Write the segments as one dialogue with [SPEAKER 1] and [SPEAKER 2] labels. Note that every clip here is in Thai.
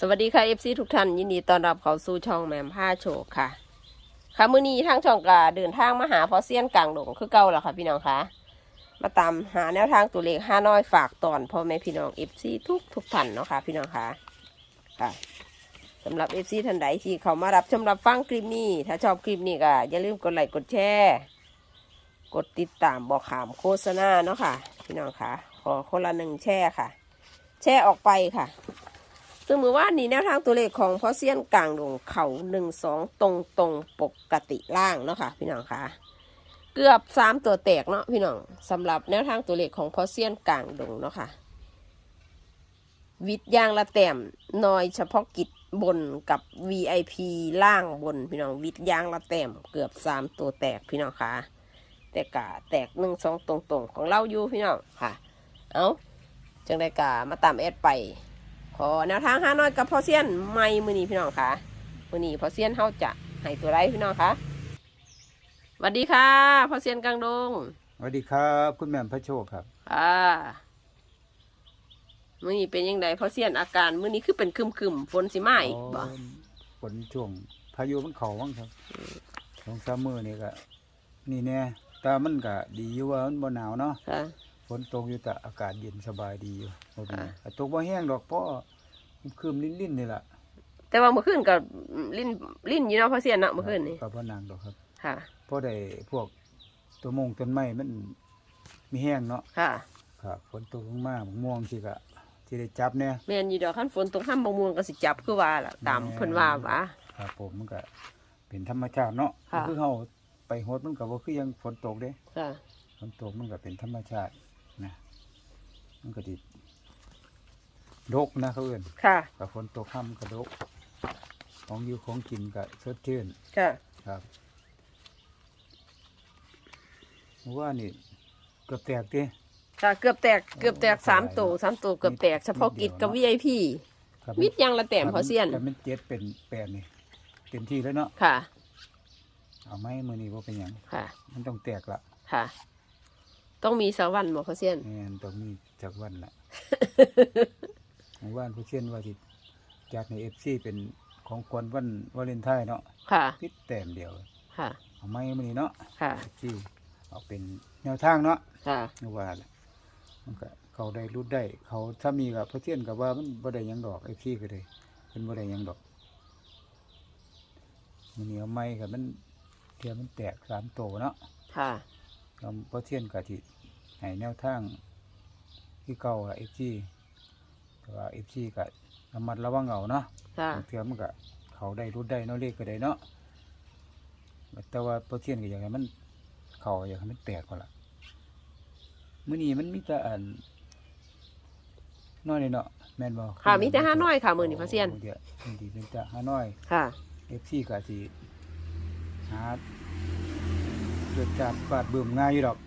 [SPEAKER 1] สวัสดีค่ะเอฟซีทุกท่านยินดีต้อนรับเข้าสู่ช่องแมมผ้าโชคค่ะ ค่ะมื้อนี้ทางช่องกาเดินทางมาหาพอเซียนกลางดงคือเก่าแล้วค่ะพี่น้องคะมาตามหาแนวทางตัวเลขห้าน้อยฝากตอนพ่อแม่พี่น้องเอฟซีทุกทุกท่านเนาะค่ะพี่น้องคะค่ะสำหรับเอฟซีท่านใดที่เขามารับชมรับฟังคลิปนี้ ถ้าชอบคลิปนี้ก็อย่าลืมกดไลค์กดแชร์กดติดตามบอกขามโฆษณาเนาะค่ะ พี่น้องคะขอคนละหนึ่งแชร์ค่ะ แชร์ออกไปค่ะ ซึ่งมือว่านี้แนวทางตัวเลขของพ่อเซียนกลางดงเขาหนึ่งสองตรงตรงปกติล่างเนาะค่ะพี่น้องคะเกือบสามตัวแตกเนาะพี่น้องสำหรับแนวทางตัวเลขของพ่อเซียนกลางดงเนาะค่ะ วิทยางละแต้มน้อยเฉพาะกิจบนกับ VIP ล่างบนพี่น้องวิทยางละแต้มเกือบสามตัวแตกพี่น้องคะแต่กะแตกหนึ่งสองตรงๆของเราอยู่พี่น้องค่ะ เอาจังได้กะมาตามแอดไป ขอแนวทางห้าน้อยกับพอเซียนไม่มือนี้พี่น้องค่ะมือนี้พอเซียนเขาจะให้ตัวไรพี่น้องคะสวัสดีค่ะพอเซียนกลางดง
[SPEAKER 2] สวัสดีครับ คุณแหม่มพระโชคครับ
[SPEAKER 1] ค่ะมือนี้เป็นยังไงพอเซียนอาการมือนี้คือเป็นคึมคึมๆฝนสิมาอีกบ่
[SPEAKER 2] อ๋อฝนช่วงพายุมันเขาบ้างครับสองสามมือนี่ก็นี่แน่แต่มันก็ดีอยู่ว่ามันบ่หนาวเนาะ
[SPEAKER 1] ค่ะ
[SPEAKER 2] ฝนตกอยู่แต่อากาศเย็นสบายดีอยู่บ่เป็นหยัง
[SPEAKER 1] อ่า
[SPEAKER 2] แต่ตกบ่แห้งดอกเพราะคืมๆลิ้นๆนี่ล่ะ
[SPEAKER 1] แต่ว่าเมื่อคืนกับลิ้นลิ้นอยู่เนาะพอเซียนเนาะเมื่อคืนนี่
[SPEAKER 2] ก็บ่นางดอกครับ
[SPEAKER 1] ค่ะ
[SPEAKER 2] เพราะได้พวกตัวมงต้นไม้มันมีแห้งเนาะ
[SPEAKER 1] ค่ะ
[SPEAKER 2] ครับฝนตกลงมาม่วงสิก็สิได้จับแน่
[SPEAKER 1] แม่นอยู่ดอกขั้นฝนตกห้ามบางมวงก็สิจับคือว่าล่ะตามเพิ่นว่าหว่า
[SPEAKER 2] ครับผมมันก็เป็นธรรมชาติเนาะ
[SPEAKER 1] ค่ะ
[SPEAKER 2] คือเฮาไปโฮดมันก็บ่คือยังฝนตกเด้
[SPEAKER 1] ค่ะ
[SPEAKER 2] ฝนตกมันก็เป็นธรรมชาติ นะมันก็ดิดกนะเขาเอื่น
[SPEAKER 1] ค่ะ
[SPEAKER 2] กับฝนตกค่ำก็ดก ของอยู่ของกินก็สดชื่น
[SPEAKER 1] ค่ะ
[SPEAKER 2] ครับเมื่อว่านี่เกือบแตกดิ
[SPEAKER 1] ค่ะ เกือบแตก เกือบแตกสามตัวสามตัวเกือบแตก เฉพาะกิจกับ VIP
[SPEAKER 2] ครับ
[SPEAKER 1] วิทย์ยังละแต้มพอเซียน
[SPEAKER 2] แต่มันเจ็ดเป็นแปดนี่เต็มที่แล้วเนาะ
[SPEAKER 1] ค่ะ
[SPEAKER 2] เอาไหมมือนี้ว่าเป็นหยัง
[SPEAKER 1] ค่ะ
[SPEAKER 2] มันต้องแตกละ
[SPEAKER 1] ค่ะ ต้องมีสักวันบอกพอเซียน
[SPEAKER 2] แม่นต้องมีจากวันละเมื่อวานผู้เช่นว่าที่จากในเอฟซีเป็นของควนวันวาเลนไทน์เนาะ
[SPEAKER 1] ค่ะ
[SPEAKER 2] พิษแต้มเดียว
[SPEAKER 1] ค่ะ
[SPEAKER 2] เอาไม้มานี่เนาะ
[SPEAKER 1] ค่ะ
[SPEAKER 2] ที่เอาเป็นแนวทางเนาะ
[SPEAKER 1] ค่ะ
[SPEAKER 2] นึกว่าแหละมันก็เขาได้รู้ได้ เขาถ้ามีกับพระเทียนกับว่ามันบ่ได้หยังดอกไอ้พี่ก็เลยเป็นบ่ได้หยังดอกมันนี่เอาไม้กับมันเทียมมันแตกสามโตเนาะ
[SPEAKER 1] ค่ะ
[SPEAKER 2] แล้วพระเทียนกับที่ให้แนวทางที่เก่าอะเอฟซีแต่ว่าเอฟซีก็ระมัดระวังเอาเนาะ
[SPEAKER 1] ค่ะ
[SPEAKER 2] บางเทีมันก็เขาได้รู้ได้เนาะเลขก็ได้เนาะแต่ว่าพระเทียนก็อยากให้มันเขาอยากให้มันแตกก่อนละมื้อนี้มันมีแต่อันน้อยเลยเนาะแม่นบ่
[SPEAKER 1] ค่ะมีแต่ห้าน้อยค่ะมื้อนี้พระเซียน
[SPEAKER 2] โเดี๋ยวมันสิเป็นแต่ห้าน้อย
[SPEAKER 1] ค่ะ
[SPEAKER 2] FC ก็สิหา เกิดจากฟาดเบิ่มง่ายอยู่ดอก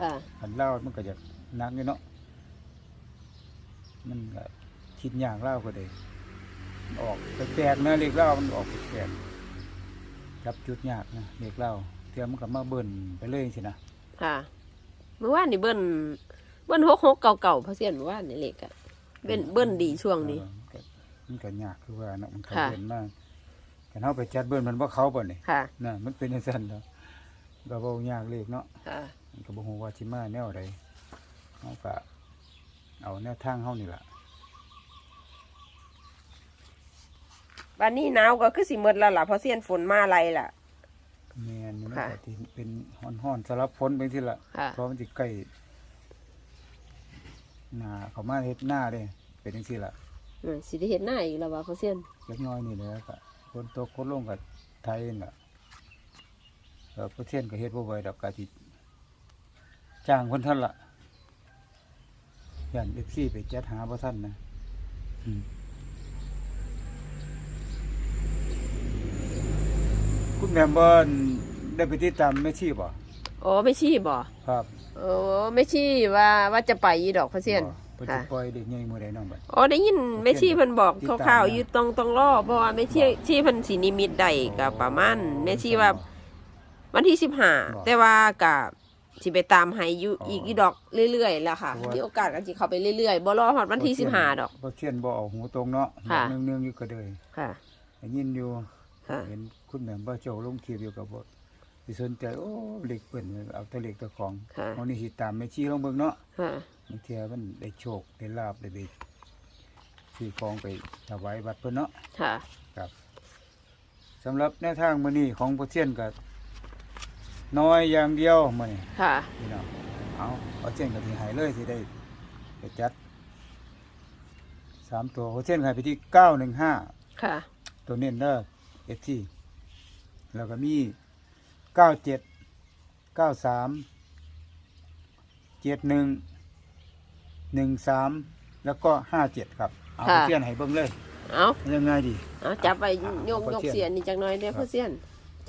[SPEAKER 1] ค่ะ
[SPEAKER 2] อันเล่ามันก็จะหนักอยู่เนาะมันก็คิดยากเล่าก็ได้ออกแปลกๆนะเลขเล่ามันออกแปลกๆจับจุดยากนะเลขเล่าเทียมมันก็มาเบิ่นไปเลยสินะ
[SPEAKER 1] ค่ะเมื่อวานนี่เบิ้ลเบิ้ลหกหกเก่าเก่าๆพระเซียนเมื่อวานนี่เล็กอะเบิ้ลเบิ้ลดีช่วงนี้
[SPEAKER 2] เออมันก็มันก็ยากคือว่านะมันเขา
[SPEAKER 1] ค่ะ
[SPEAKER 2] เห็นมากกันเฮาไปจัดเบิ่นมันบ่เขาบ่นี่
[SPEAKER 1] ค่ะ
[SPEAKER 2] น่ะมันเป็นจังซั่นเนาะ ก็บ่ยากเลขเนาะ
[SPEAKER 1] ค่ะ
[SPEAKER 2] มันก็บ่ฮู้ว่าสิมาแนวใดเฮาก็เอาแนวทางเฮานี่ล่ะ
[SPEAKER 1] วันนี้หนาวก็คือสิหมดแล้วล่ะเพราะเซียนฝนมาอะไรล่ะ
[SPEAKER 2] แม่นมัน
[SPEAKER 1] ค่ะ
[SPEAKER 2] ก็ที่เป็นฮ้อนๆสลับฝนไปที่ละ
[SPEAKER 1] ค่ะ
[SPEAKER 2] เพราะมันสิใกล้หน้าเข้ามาเฮ็ดหน้าเด้เป็นจังซี่ล่ะ
[SPEAKER 1] อืมสิได้เห็นหน้าอีกแล้วว่าเพราะเซียน
[SPEAKER 2] เล็กน้อยนี่แหละก็ฝนตกคนลงก็ไทยนั่นล่ะ เออประเทศก็เฮ็ดบ่ไหวดอกก็สิจ้างคนท่านละย่าน FC ไปจัดหาบ่ทันนะอืมคุณแม่บ่ได้ไปติดตามแม่ชีบ่
[SPEAKER 1] โอ้ไม่ชี้บ่
[SPEAKER 2] ครับ
[SPEAKER 1] โอ้ไม่ชี้ว่าว่าจะไปอีดอกเพราะเซียน
[SPEAKER 2] บ่เพิ่นสิ
[SPEAKER 1] ค่ะ
[SPEAKER 2] ปล่อยเด็กใหญ่มื้อใดน้องบัด
[SPEAKER 1] อ๋อได้ยินไม่ชี้เพิ่นบอก
[SPEAKER 2] ติดตาม
[SPEAKER 1] คร่าวๆ
[SPEAKER 2] นะ
[SPEAKER 1] อยู่ตรงตรงรอบเพราะว่าไม่ชี้ชี้เพิ่นสีนิมิตได้กับประมาณแม่ชี้ว่า วันที่สิบห้า
[SPEAKER 2] บอก
[SPEAKER 1] แต่ว่ากับสิไปตามให้อยู่
[SPEAKER 2] อ๋ออี
[SPEAKER 1] อีกอีดอกเรื่อยๆแล้วค่ะ
[SPEAKER 2] เพราะว่า
[SPEAKER 1] มีโอกาสก็สิเข้าไปเรื่อยๆบ่รอฮอดวันที่สิบห้าดอก
[SPEAKER 2] เพราะเชียนบ่เอาหูตรงเนาะ
[SPEAKER 1] ค่ะ
[SPEAKER 2] เนืองๆอยู่ก็เลย
[SPEAKER 1] ค่ะ
[SPEAKER 2] ได้ยินอยู่
[SPEAKER 1] ค่ะ
[SPEAKER 2] เห็นคุณแม่บ่โจลงคลิปอยู่กับบ่สิสนใจโอ้เล็กเปิ้นเอาแต่เล็กแต่ของ
[SPEAKER 1] ค่ะ
[SPEAKER 2] วันนี้สิตามแม่ชีลงเบิ่งเนาะ
[SPEAKER 1] ค่ะ
[SPEAKER 2] บางเทื่อมันได้โชคได้ลาบได้ไปซื้อของไปถวายวัดเพิ่นเนาะ
[SPEAKER 1] ค่ะ
[SPEAKER 2] ครับสำหรับแนวทางมื้อนี้ของพ่อเทียนก็ น้อยอย่างเดียวมื้อนี้
[SPEAKER 1] ค่ะ
[SPEAKER 2] พี่น้องเอาพ่อเทียนก็สิให้เลยสิได้ไปจัดสามตัวพ่อเทียนให้ไปที่915
[SPEAKER 1] ค่ะ
[SPEAKER 2] ตัวเน้นเด้อ FT แล้วก็มี97 93 71 13แล้วก็57ครับ เอา
[SPEAKER 1] ค่ะ
[SPEAKER 2] พ่อเทียนให้เบิ่งเลย
[SPEAKER 1] เอา
[SPEAKER 2] ยังไงดี
[SPEAKER 1] เอาจับไป
[SPEAKER 2] อะ
[SPEAKER 1] ยก
[SPEAKER 2] เอา
[SPEAKER 1] ยก
[SPEAKER 2] เสี้ยน
[SPEAKER 1] เสียนนี่จักหน่อยเด้อ
[SPEAKER 2] ครับ
[SPEAKER 1] เพื่อเสียน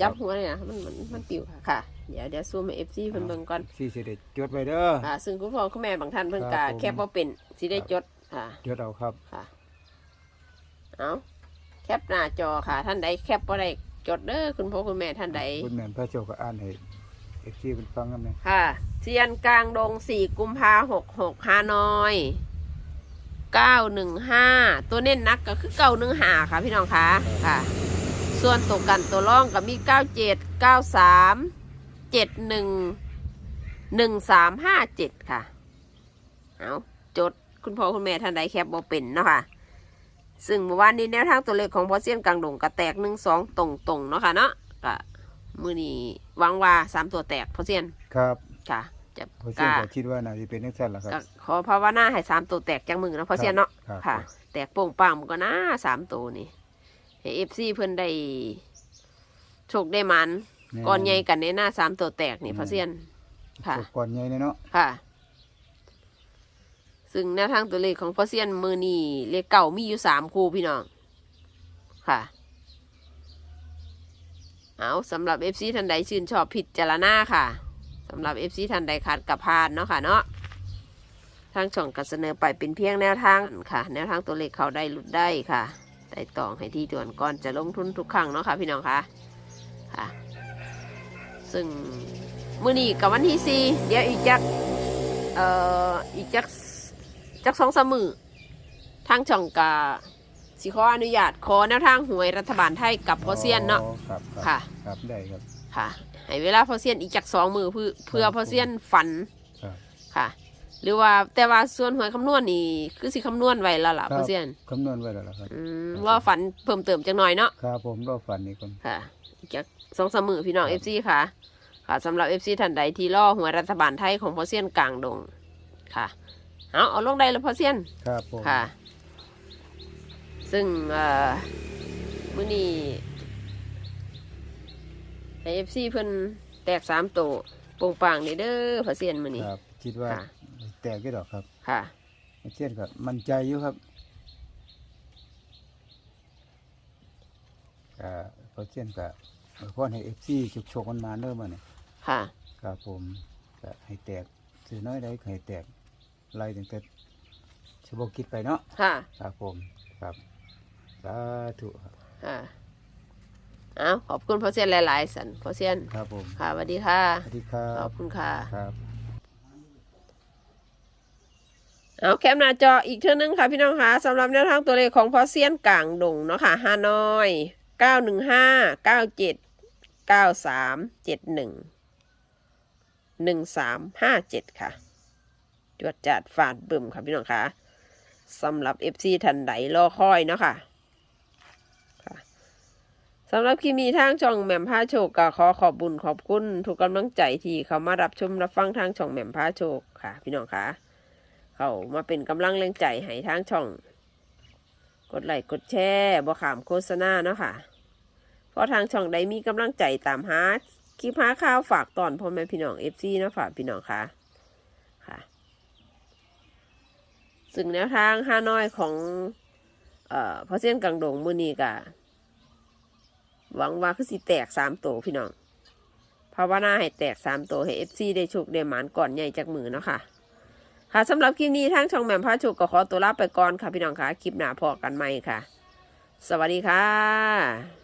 [SPEAKER 1] จับหัวเนี่ยนะมันมันมันปิวค่ะค่ะ เดี๋ยวเดี๋ยวซูมให้ FC เพิ่นเบิ่งก่อน
[SPEAKER 2] ที่สิได้จดไว้เด้อ
[SPEAKER 1] อ่าซึ่งคุณพ่อคุณแม่บางท่านเพิ่น
[SPEAKER 2] ครั
[SPEAKER 1] ก็
[SPEAKER 2] บผม
[SPEAKER 1] แคปบ่เป็นสิได้จดค่ะ
[SPEAKER 2] จดเอาครับ
[SPEAKER 1] ค่ะ เอาแคปหน้าจอค่ะ ท่านใดแคปบ่ได้จดเด้อคุณพ่อคุณแม่ท่านใด
[SPEAKER 2] คุณแม่นพระเจ้าก็อ่านให้ FC เพิ่นฟังนำนะ
[SPEAKER 1] ค่ะเซียนกลางดงสี่กุมภาหกหกฮานอยเก้าหนึ่งห้าตัวเน้นนักก็คือเก้าหนึ่งหาค่ะพี่น้องคะค่ะ ส่วนตัวกันตัวร่องก็มีเก้าเจ็ดเก้าสามเจ็ดหนึ่งหนึ่งสามห้าเจ็ดค่ะ เอาจดคุณพ่อคุณแม่ท่านใดแคปบ่เป็นเนาะค่ะ ซึ่งเมื่อวานนี้แนวทางตัวเลขของพอเซียนกลางดงก็แตกหนึ่งสองตรงๆเนาะค่ะเนาะก็มือนี้หวังว่าสามตัวแตกพอเซียน
[SPEAKER 2] ครับ
[SPEAKER 1] ค่ะจะ
[SPEAKER 2] พระเจ้ากาก็คิดว่าน่าจะเป็นจังซั่นล่ะครับ
[SPEAKER 1] ก็ขอภาวนาให้สามตัวแตกจังมือเนาะพอเซียนเนาะ
[SPEAKER 2] ครับ
[SPEAKER 1] ค่ะ แตกโป่งปังมันก็น่าสามตัวนี่ ให้เอฟซีเพิ่นได้โชคได้มันก่อนใหญ่กันในหน้าสามตัวแตกนี่พอเซียน ค่ะ
[SPEAKER 2] จบก่อนใหญ่เลยเนาะ
[SPEAKER 1] ค่ะ ซึ่งแนวทางตัวเลขของพอเซียนมือนี่เลขเก่ามีอยู่สามคู่พี่น้อง ค่ะ เอาสำหรับเอฟซีท่านใดชื่นชอบผิดจารณาค่ะสำหรับเอฟซีท่านใดขาดกับพานเนาะค่ะเนาะ ทางช่องก็เสนอไปเป็นเพียงแนวทางค่ะ แนวทางตัวเลขเขาได้หลุดได้ค่ะ ไต่ตองให้ที่ด่วนก่อนจะลงทุนทุกครั้งเนาะค่ะพี่น้องค่ะค่ะ ซึ่งมื้อนี้กับวันที่สี่เดี๋ยวอีกจักเอ่ออีกจักจักสองสามมือทางช่องกาสิขออนุญาตขอแนวทางหวยรัฐบาลไทยกับพอเซียนเนาะ
[SPEAKER 2] อ๋อครับรับ
[SPEAKER 1] ค่ะ
[SPEAKER 2] ครับ ได้ครับ
[SPEAKER 1] ค่ะให้เวลาพอเซียนอีกจากสองมือเพื่อเพื่อ
[SPEAKER 2] ครับ
[SPEAKER 1] พอเซียนฝัน
[SPEAKER 2] ครับ
[SPEAKER 1] ค่ะ หรือว่าแต่ว่าส่วนหวยคำนวณนี่คือสิคำนวณไว้แล้วล่ะ
[SPEAKER 2] ครับ
[SPEAKER 1] พอเซียน
[SPEAKER 2] คำนวณไว้แล้วล่ะครับ
[SPEAKER 1] อืมว่าฝันเพิ่มเติมจังหน่อยเนาะ
[SPEAKER 2] ครับผมรอฝันนี่ก่อน
[SPEAKER 1] ค่ะอีกจากสองสามมือพี่น้อง
[SPEAKER 2] ค
[SPEAKER 1] เอ
[SPEAKER 2] รับ
[SPEAKER 1] ฟซีค่ะ ค่ะสำหรับเอฟซีท่านใดที่ล่อหวยรัฐบาลไทยของพอเซียนกลางดงค่ะเอาเอาลงได้แล้วพอเซียน
[SPEAKER 2] ครับผม
[SPEAKER 1] ค่ะ ซึ่งเอ่อมื้อนี้เอฟซีเพิ่นแตกสามโตวโป่งปังนี่เด้อพอเซียนมื้อนี้
[SPEAKER 2] ครับ คิดว่า
[SPEAKER 1] ค่ะ
[SPEAKER 2] แตกกี่ดอกครับ
[SPEAKER 1] ค่ะ
[SPEAKER 2] เช่นกับมั่นใจอยู่ครับก็เพราะเช่นกับเพราะให้เอฟซีฉุกโชกมันมาเริ่มมาเนี่ย
[SPEAKER 1] ค่ะ
[SPEAKER 2] ครับผมก็ให้แตกซื้อน้อยได้ก็ให้แตกไล่ตั้งแต่ชบกิจไปเนาะ
[SPEAKER 1] ค่ะ
[SPEAKER 2] ครับผมครับสาธุครับ
[SPEAKER 1] ค่ะเอาขอบคุณพอเซียนหลาย ๆ สันพอเซียน
[SPEAKER 2] ครับผม
[SPEAKER 1] ค่ะสวัสดีค่ะ
[SPEAKER 2] สวัสดีครั
[SPEAKER 1] ขอ
[SPEAKER 2] บบ
[SPEAKER 1] คุณค่ะ
[SPEAKER 2] ครับ
[SPEAKER 1] เอาแคปหน้าจออีกเท่านึงค่ะพี่น้องคะสำหรับแนวทางตัวเลขของพอเซียนกลางดงเนาะค่ะฮานอยเก้าหนึ่งห้าเก้าเจ็ดเก้าสามเจ็ดหนึ่งหนึ่งสามห้าเจ็ดค่ะจวดจัดฟาดบึมค่ะพี่น้องคะสำหรับเอฟซีทันใดรอคอยเนาะค่ะค่ะสำหรับคลิปนี้ทางช่องแหม่มผ้าโชคก็ขอขอบบุญขอบคุณทุกกำลังใจที่เขามารับชมรับฟังทางช่องแหม่มผ้าโชคค่ะ พี่น้องคะ เขามาเป็นกำลังแรงใจให้ทางช่อง กดไลค์กดแชร์บ่ขามโฆษณาเนาะค่ะเพราะทางช่องได้มีกำลังใจตามหาคลิปหาข่าวฝากตอนพ่อแม่พี่น้องเอฟซีเนาะฝากพี่น้องค่ะค่ะซึ่งแนวทางฮาน้อยของเอ่อพอเส้นกังดงมือนี้กะหวังว่าคือสิแตกสามตัวพี่น้องภาวนาให้แตกสามตัวให้เอฟซีได้โชคได้หมานก่อนใหญ่จากมือเนาะค่ะ ค่ะสำหรับคลิปนี้ทางช่องแหม่มพระชุกก็ขอตัวลาไปก่อนค่ะพี่น้องค่ะคลิปหน้าพอกันใหม่ค่ะ สวัสดีค่ะ